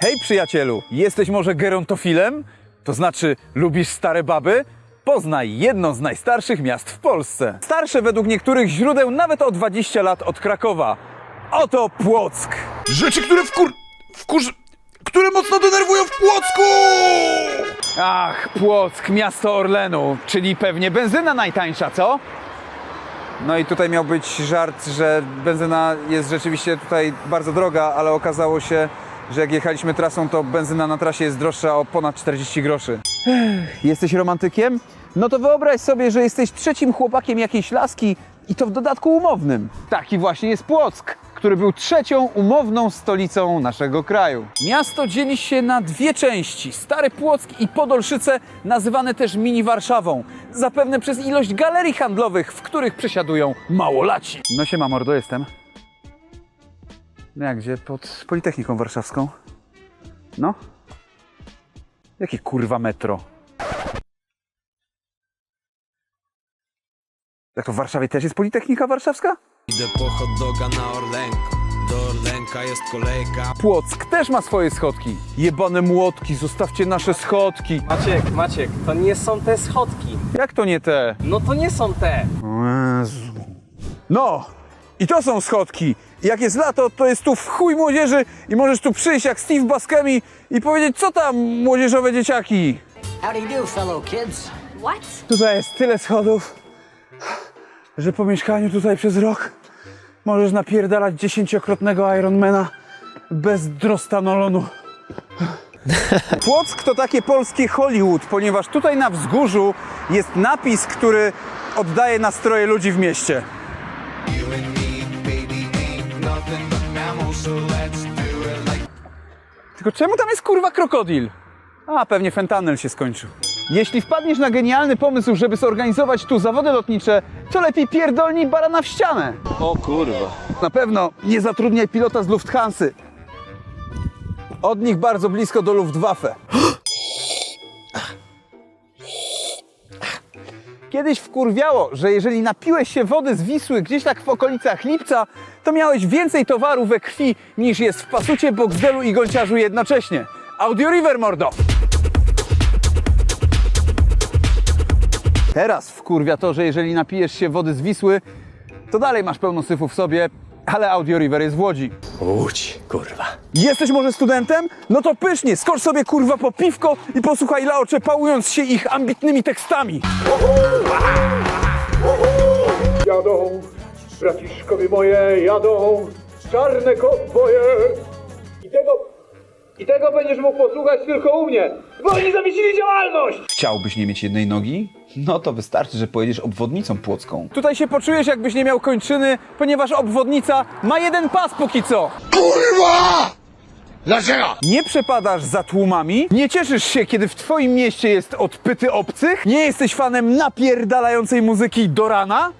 Hej przyjacielu, jesteś może gerontofilem? To znaczy lubisz stare baby? Poznaj jedno z najstarszych miast w Polsce. Starsze według niektórych źródeł nawet o 20 lat od Krakowa. Oto Płock. Rzeczy, które wkur... wkurzy... które mocno denerwują w Płocku! Ach, Płock, miasto Orlenu, czyli pewnie benzyna najtańsza, co? No i tutaj miał być żart, że benzyna jest rzeczywiście tutaj bardzo droga, ale okazało się, że jak jechaliśmy trasą, to benzyna na trasie jest droższa o ponad 40 groszy. Jesteś romantykiem? No to wyobraź sobie, że jesteś trzecim chłopakiem jakiejś laski i to w dodatku umownym. Taki właśnie jest Płock, który był trzecią umowną stolicą naszego kraju. Miasto dzieli się na dwie części. Stary Płock i Podolszyce, nazywane też mini Warszawą. Zapewne przez ilość galerii handlowych, w których przesiadują małolaci. No siema mordo, jestem. No jak gdzie? Pod Politechniką Warszawską. No. Jakie kurwa metro? Jak to w Warszawie też jest Politechnika Warszawska? Idę po hot doga na Orlenko Do Orlenka jest kolejka Płock też ma swoje schodki. Jebane młotki, zostawcie nasze schodki. Maciek, Maciek, to nie są te schodki. Jak to nie te? No to nie są te. No! I to są schodki. I Jak jest lato, to jest tu w chuj młodzieży i możesz tu przyjść jak Steve Buscemi i powiedzieć, co tam młodzieżowe dzieciaki. How do you do, fellow kids? What? Tutaj jest tyle schodów, że po mieszkaniu tutaj przez rok możesz napierdalać dziesięciokrotnego Ironmana bez drostanolonu. Płock to takie polskie Hollywood, ponieważ tutaj na wzgórzu jest napis, który oddaje nastroje ludzi w mieście. Tylko czemu tam jest kurwa krokodyl? A, pewnie fentanyl się skończył. Jeśli wpadniesz na genialny pomysł, żeby zorganizować tu zawody lotnicze, to lepiej pierdolnij barana w ścianę. O kurwa. Na pewno nie zatrudniaj pilota z Lufthansy. Od nich bardzo blisko do Luftwaffe. Kiedyś wkurwiało, że jeżeli napiłeś się wody z Wisły gdzieś tak w okolicach Lipca, to miałeś więcej towaru we krwi niż jest w pasucie, boxdelu i gonciarzu jednocześnie. Audio River, mordo! Teraz wkurwia to, że jeżeli napijesz się wody z Wisły, to dalej masz pełno syfu w sobie, ale Audio River jest w Łodzi. Łódź, kurwa. Jesteś może studentem? No to pysznie, skocz sobie kurwa po piwko i posłuchaj Laocze pałując się ich ambitnymi tekstami. Jadą, braciszkowie moje, jadą czarne kowboje. I tego, i tego będziesz mógł posłuchać tylko u mnie, bo oni zawiesili działalność! Chciałbyś nie mieć jednej nogi? No to wystarczy, że pojedziesz obwodnicą płocką. Tutaj się poczujesz jakbyś nie miał kończyny, ponieważ obwodnica ma jeden pas póki co. Kurwa! Dlaczego? Nie przepadasz za tłumami, nie cieszysz się, kiedy w twoim mieście jest odpyty obcych, nie jesteś fanem napierdalającej muzyki do rana,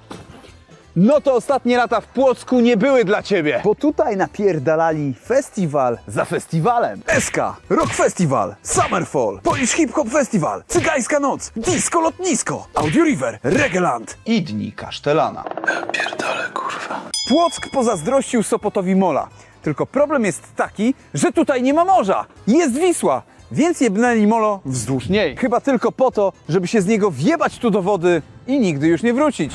no to ostatnie lata w Płocku nie były dla ciebie. Bo tutaj napierdalali festiwal za festiwalem. SK, Rock Festival, Summerfall, Polish Hip Hop Festival, Cygańska Noc, Disco Lotnisko, Audio River, Regeland i Dni Kasztelana. Pierdolę, kurwa. Płock pozazdrościł Sopotowi Mola. Tylko problem jest taki, że tutaj nie ma morza. Jest Wisła. Więc jebnęli molo wzdłuż niej. Chyba tylko po to, żeby się z niego wjebać tu do wody i nigdy już nie wrócić.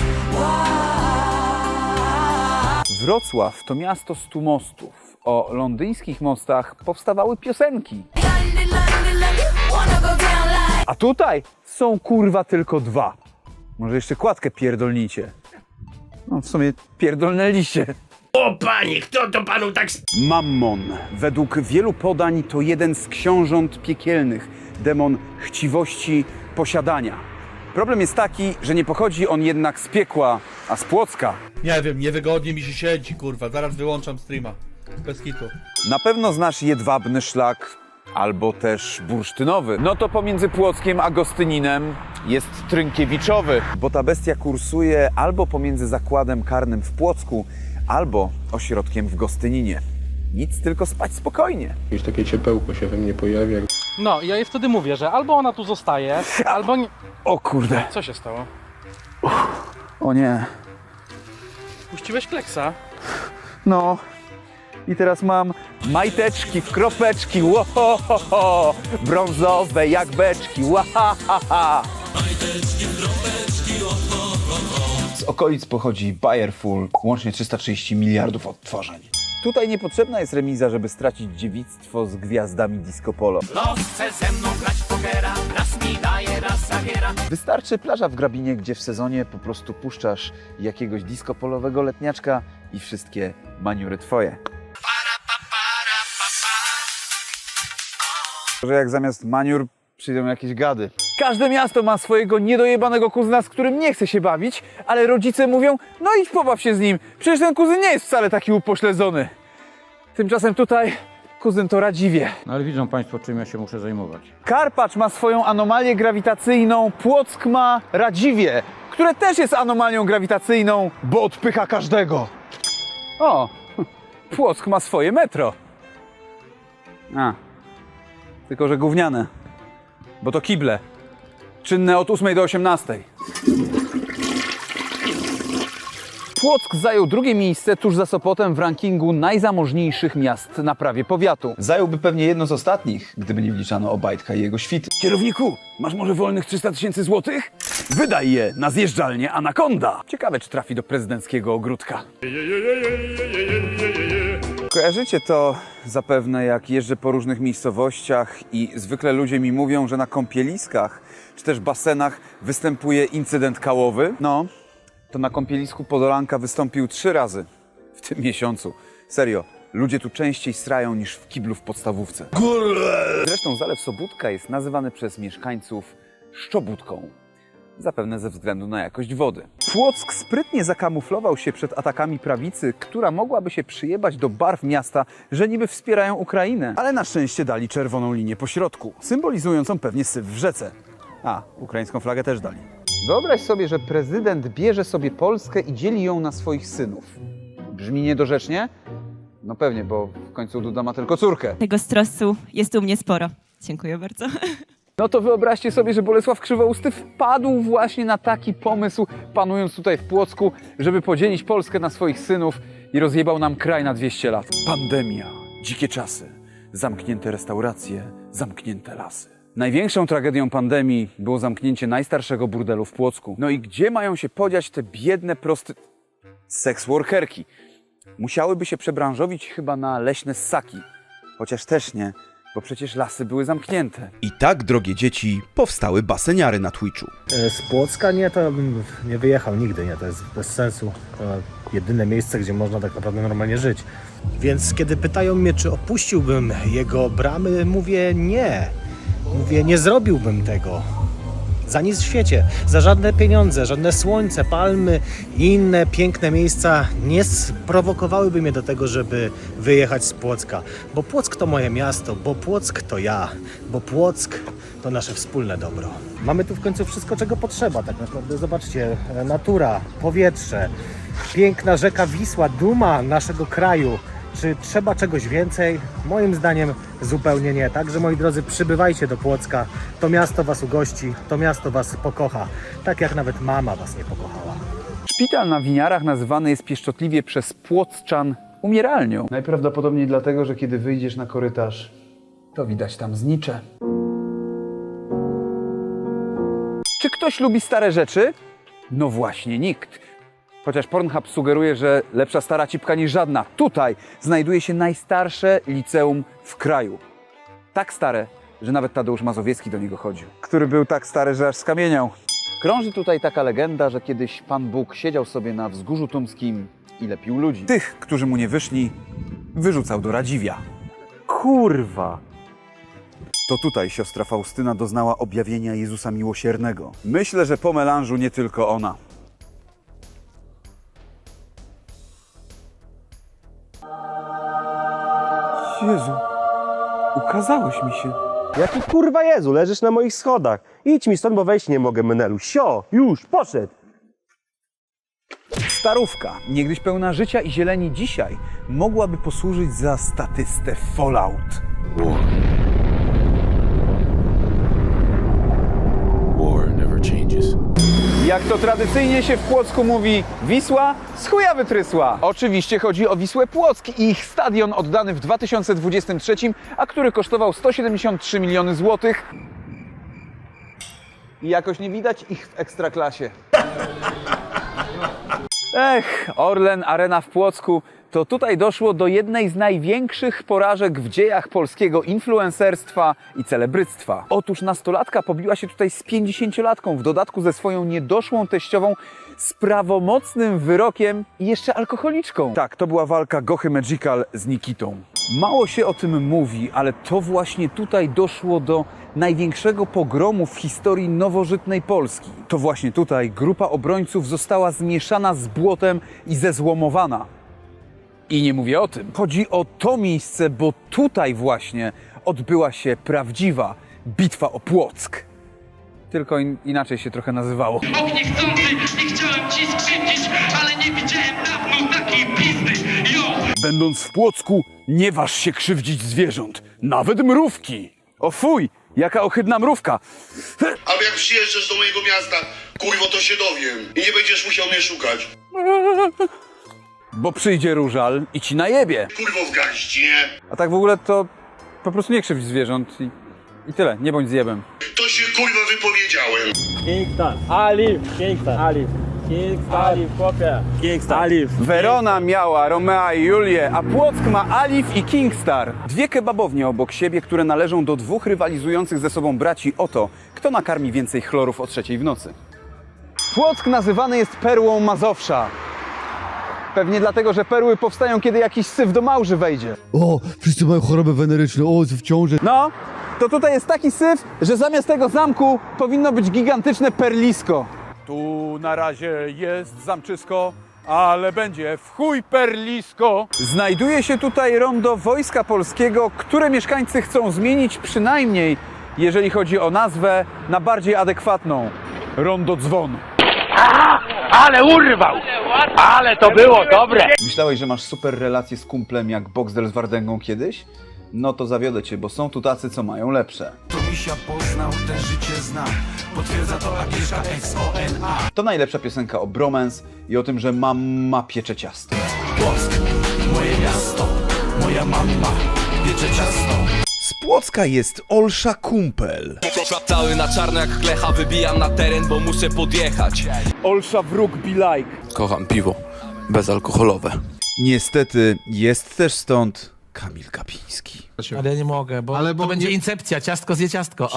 Wrocław to miasto stu mostów. O londyńskich mostach powstawały piosenki. A tutaj są kurwa tylko dwa. Może jeszcze kładkę pierdolnicie. No w sumie pierdolnęliście. O panie, kto to panu tak sp... Mammon, według wielu podań, to jeden z książąt piekielnych, demon chciwości posiadania. Problem jest taki, że nie pochodzi on jednak z piekła, a z Płocka. Nie wiem, niewygodnie mi się siedzi, kurwa. Zaraz wyłączam streama. Bez kitu. Na pewno znasz jedwabny szlak, albo też bursztynowy. No to pomiędzy Płockiem a Gostyninem jest Trynkiewiczowy, bo ta bestia kursuje albo pomiędzy zakładem karnym w Płocku, albo ośrodkiem w Gostyninie. Nic, tylko spać spokojnie. Już takie ciepełko się we mnie pojawia. No i ja jej wtedy mówię, że albo ona tu zostaje, albo nie... O kurde, Co się stało? o nie. Puściłeś kleksa? No. I teraz mam Majteczki w kropeczki, łohohoho, brązowe jak beczki, łahahaha. Z okolic pochodzi Bayer Full, łącznie 330 miliardów odtworzeń. Tutaj niepotrzebna jest remiza, żeby stracić dziewictwo z gwiazdami disco polo. Wystarczy plaża w Grabinie, gdzie w sezonie po prostu puszczasz jakiegoś disco polowego letniaczka i wszystkie maniury twoje. Że jak zamiast maniur przyjdą jakieś gady. Każde miasto ma swojego niedojebanego kuzyna, z którym nie chce się bawić, ale rodzice mówią, no idź pobaw się z nim, przecież ten kuzyn nie jest wcale taki upośledzony. Tymczasem tutaj kuzyn to Radziwie. No ale widzą Państwo, czym ja się muszę zajmować. Karpacz ma swoją anomalię grawitacyjną, Płock ma Radziwie, które też jest anomalią grawitacyjną, bo odpycha każdego. O, Płock ma swoje metro. A, tylko że gówniane, bo to kible. Czynne od 8 do 18. Płock zajął drugie miejsce tuż za Sopotem w rankingu najzamożniejszych miast na prawie powiatu. Zająłby pewnie jedno z ostatnich, gdyby nie wliczano Obajtka i jego świty. Kierowniku, masz może wolnych 300 tysięcy złotych? Wydaj je na zjeżdżalnię Anakonda. Ciekawe, czy trafi do prezydenckiego ogródka. Kojarzycie to zapewne, jak jeżdżę po różnych miejscowościach i zwykle ludzie mi mówią, że na kąpieliskach czy też basenach występuje incydent kałowy. No, to na kąpielisku Podolanka wystąpił trzy razy w tym miesiącu. Serio, ludzie tu częściej srają niż w kiblu w podstawówce. Zresztą Zalew Sobótka jest nazywany przez mieszkańców Szczobótką. Zapewne ze względu na jakość wody. Płock sprytnie zakamuflował się przed atakami prawicy, która mogłaby się przyjebać do barw miasta, że niby wspierają Ukrainę. Ale na szczęście dali czerwoną linię po środku, symbolizującą pewnie syf w rzece. A, ukraińską flagę też dali. Wyobraź sobie, że prezydent bierze sobie Polskę i dzieli ją na swoich synów. Brzmi niedorzecznie? No pewnie, bo w końcu Duda ma tylko córkę. Tego stresu jest u mnie sporo. Dziękuję bardzo. No to wyobraźcie sobie, że Bolesław Krzywousty wpadł właśnie na taki pomysł, panując tutaj w Płocku, żeby podzielić Polskę na swoich synów i rozjebał nam kraj na 200 lat. Pandemia, dzikie czasy, zamknięte restauracje, zamknięte lasy. Największą tragedią pandemii było zamknięcie najstarszego burdelu w Płocku. No i gdzie mają się podziać te biedne, prosty... seks workerki? Musiałyby się przebranżowić chyba na leśne ssaki. Chociaż też nie, bo przecież lasy były zamknięte. I tak, drogie dzieci, powstały baseniary na Twitchu. E, Z Płocka nie, to bym nie wyjechał nigdy, nie, to jest bez sensu. To jedyne miejsce, gdzie można tak naprawdę normalnie żyć. Więc kiedy pytają mnie, czy opuściłbym jego bramy, mówię nie. Mówię, nie zrobiłbym tego. Za nic w świecie, za żadne pieniądze, żadne słońce, palmy i inne piękne miejsca nie sprowokowałyby mnie do tego, żeby wyjechać z Płocka. Bo Płock to moje miasto, bo Płock to ja, bo Płock to nasze wspólne dobro. Mamy tu w końcu wszystko, czego potrzeba. Tak naprawdę zobaczcie, e, natura, powietrze, piękna rzeka Wisła, duma naszego kraju. Czy trzeba czegoś więcej? Moim zdaniem zupełnie nie. Także moi drodzy, przybywajcie do Płocka. To miasto was ugości, to miasto was pokocha. Tak jak nawet mama was nie pokochała. Szpital na winiarach nazywany jest pieszczotliwie przez Płoccczan umieralnią. Najprawdopodobniej dlatego, że kiedy wyjdziesz na korytarz, to widać tam znicze. Czy ktoś lubi stare rzeczy? No właśnie nikt. Chociaż Pornhub sugeruje, że lepsza stara cipka niż żadna. Tutaj znajduje się najstarsze liceum w kraju. Tak stare, że nawet Tadeusz Mazowiecki do niego chodził. Który był tak stary, że aż skamieniał. Krąży tutaj taka legenda, że kiedyś Pan Bóg siedział sobie na wzgórzu tumskim i lepił ludzi. Tych, którzy mu nie wyszli, wyrzucał do Radziwia. Kurwa! To tutaj siostra Faustyna doznała objawienia Jezusa Miłosiernego. Myślę, że po melanżu nie tylko ona. Jezu, ukazałeś mi się. Jaki kurwa Jezu, leżysz na moich schodach. Idź mi stąd, bo wejść nie mogę, Menelu. Sio, już, poszedł. Starówka, niegdyś pełna życia i zieleni dzisiaj, mogłaby posłużyć za statystę Fallout. Jak to tradycyjnie się w Płocku mówi, Wisła z chuja wytrysła. Oczywiście chodzi o Wisłę Płock i ich stadion oddany w 2023, a który kosztował 173 miliony złotych. I jakoś nie widać ich w ekstraklasie. Ech, Orlen Arena w Płocku. To tutaj doszło do jednej z największych porażek w dziejach polskiego influencerstwa i celebryctwa. Otóż nastolatka pobiła się tutaj z 50-latką, w dodatku ze swoją niedoszłą teściową, z prawomocnym wyrokiem i jeszcze alkoholiczką. Tak, to była walka Gochy Magical z Nikitą. Mało się o tym mówi, ale to właśnie tutaj doszło do największego pogromu w historii nowożytnej Polski. To właśnie tutaj grupa obrońców została zmieszana z błotem i zezłomowana. I nie mówię o tym. Chodzi o to miejsce, bo tutaj właśnie odbyła się prawdziwa bitwa o Płock. Tylko in- inaczej się trochę nazywało. Och, niechcący, nie chciałem ci skrzywdzić, ale nie widziałem dawno takiej pizdy. Jo! Będąc w Płocku, nie waż się krzywdzić zwierząt, nawet mrówki. O fuj, jaka ohydna mrówka. Albo jak przyjeżdżasz do mojego miasta, kurwo, to się dowiem. I nie będziesz musiał mnie szukać. Bo przyjdzie różal i ci najebie. Kurwo w garści, nie? A tak w ogóle to po prostu nie krzywdź zwierząt i, i tyle, nie bądź zjebem. To się kurwa wypowiedziałem. Kingston, Alif, Kingston, Alif. Kingston, Alif, chłopie. Kingston, Alif. Verona miała Romea i Julię, a Płock ma Alif i Kingstar. Dwie kebabownie obok siebie, które należą do dwóch rywalizujących ze sobą braci o to, kto nakarmi więcej chlorów o trzeciej w nocy. Płock nazywany jest perłą Mazowsza. Pewnie dlatego, że perły powstają, kiedy jakiś syf do małży wejdzie. O, wszyscy mają chorobę weneryczną, o, w ciąży. No, to tutaj jest taki syf, że zamiast tego zamku powinno być gigantyczne perlisko. Tu na razie jest zamczysko, ale będzie w chuj perlisko. Znajduje się tutaj rondo Wojska Polskiego, które mieszkańcy chcą zmienić przynajmniej, jeżeli chodzi o nazwę, na bardziej adekwatną. Rondo Dzwon. Ale urwał! Ale to było dobre! Myślałeś, że masz super relacje z kumplem jak Boxdel z Wardęgą kiedyś? No to zawiodę cię, bo są tu tacy, co mają lepsze. To misia poznał, ten życie zna Potwierdza to Agnieszka XONA To najlepsza piosenka o bromance i o tym, że mama piecze ciasto. Płock, moje miasto Moja mama Piecze ciasto Płocka jest Olsza Kumpel. Cały na czarno jak klecha Wybijam na teren, bo muszę podjechać Olsza wróg be like. Kocham piwo Bezalkoholowe Niestety jest też stąd Kamil Kapiński. Ale ja nie mogę, bo, Ale bo to będzie nie- incepcja, ciastko zje ciastko.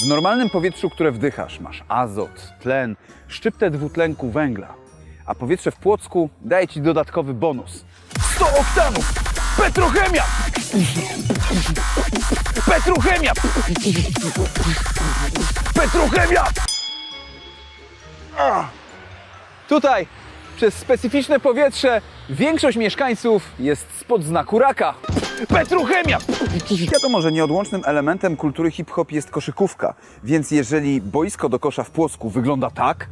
W normalnym powietrzu, które wdychasz, masz azot, tlen, szczyptę dwutlenku węgla. A powietrze w Płocku daje ci dodatkowy bonus. 100 oktanów! Petrochemia! Petrochemia! Petrochemia! Tutaj, przez specyficzne powietrze, większość mieszkańców jest spod znaku raka. Petrochemia! Wiadomo, że nieodłącznym elementem kultury hip-hop jest koszykówka, więc jeżeli boisko do kosza w Płocku wygląda tak,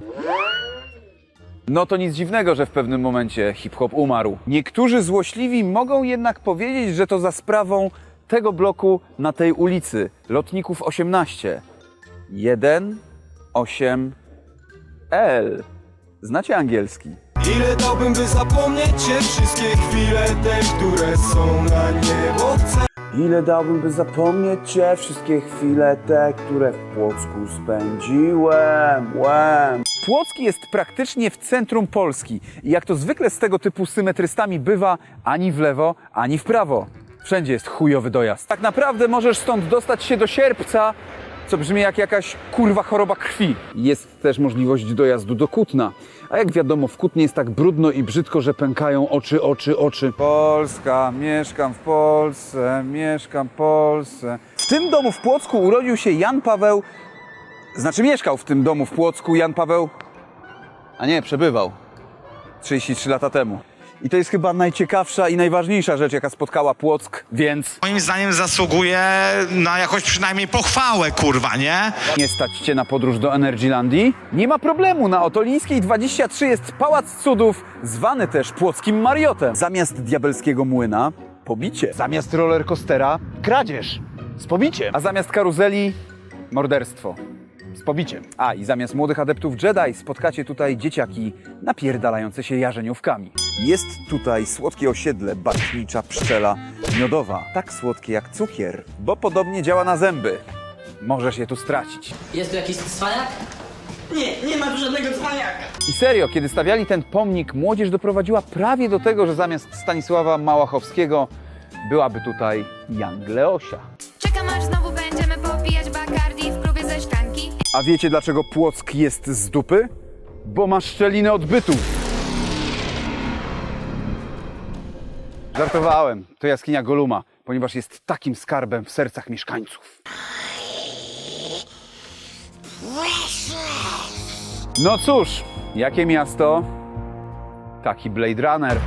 no to nic dziwnego, że w pewnym momencie hip-hop umarł. Niektórzy złośliwi mogą jednak powiedzieć, że to za sprawą tego bloku na tej ulicy, Lotników 18. 1, 8, L. Znacie angielski? Ile dałbym, by zapomnieć cię Wszystkie chwile te, które są na niebo Ile dałbym, by zapomnieć Cię wszystkie chwile te, które w Płocku spędziłem, łem. Płocki jest praktycznie w centrum Polski i jak to zwykle z tego typu symetrystami bywa, ani w lewo, ani w prawo. Wszędzie jest chujowy dojazd. Tak naprawdę możesz stąd dostać się do Sierpca, co brzmi jak jakaś kurwa choroba krwi. Jest też możliwość dojazdu do Kutna. A jak wiadomo, w Kutnie jest tak brudno i brzydko, że pękają oczy, oczy, oczy. Polska, mieszkam w Polsce, mieszkam w Polsce. W tym domu w Płocku urodził się Jan Paweł, znaczy mieszkał w tym domu w Płocku Jan Paweł, a nie, przebywał 33 lata temu. I to jest chyba najciekawsza i najważniejsza rzecz, jaka spotkała Płock, więc Moim zdaniem zasługuje na jakąś przynajmniej pochwałę, kurwa, nie? nie stać cię na podróż do Energylandii? Nie ma problemu, na Otolińskiej 23 jest Pałac Cudów, zwany też płockim Mariotem. Zamiast diabelskiego młyna, pobicie. Zamiast rollercoastera, kradzież z pobiciem. A zamiast karuzeli, morderstwo z pobiciem. A i zamiast młodych adeptów Jedi spotkacie tutaj dzieciaki napierdalające się jarzeniówkami. Jest tutaj słodkie osiedle, bartnicza pszczela miodowa, tak słodkie jak cukier, bo podobnie działa na zęby. Możesz je tu stracić. Jest tu jakiś cwaniak? Nie, nie ma tu żadnego cwaniaka. I serio, kiedy stawiali ten pomnik, młodzież doprowadziła prawie do tego, że zamiast Stanisława Małachowskiego byłaby tutaj Young Leosia. Czekam aż znowu będziemy popijać Bacardi w klubie ze szklanki. A wiecie dlaczego Płock jest z dupy? Bo ma szczelinę odbytu. Żartowałem, to jaskinia Goluma, ponieważ jest takim skarbem w sercach mieszkańców. No cóż, jakie miasto, taki Blade Runner.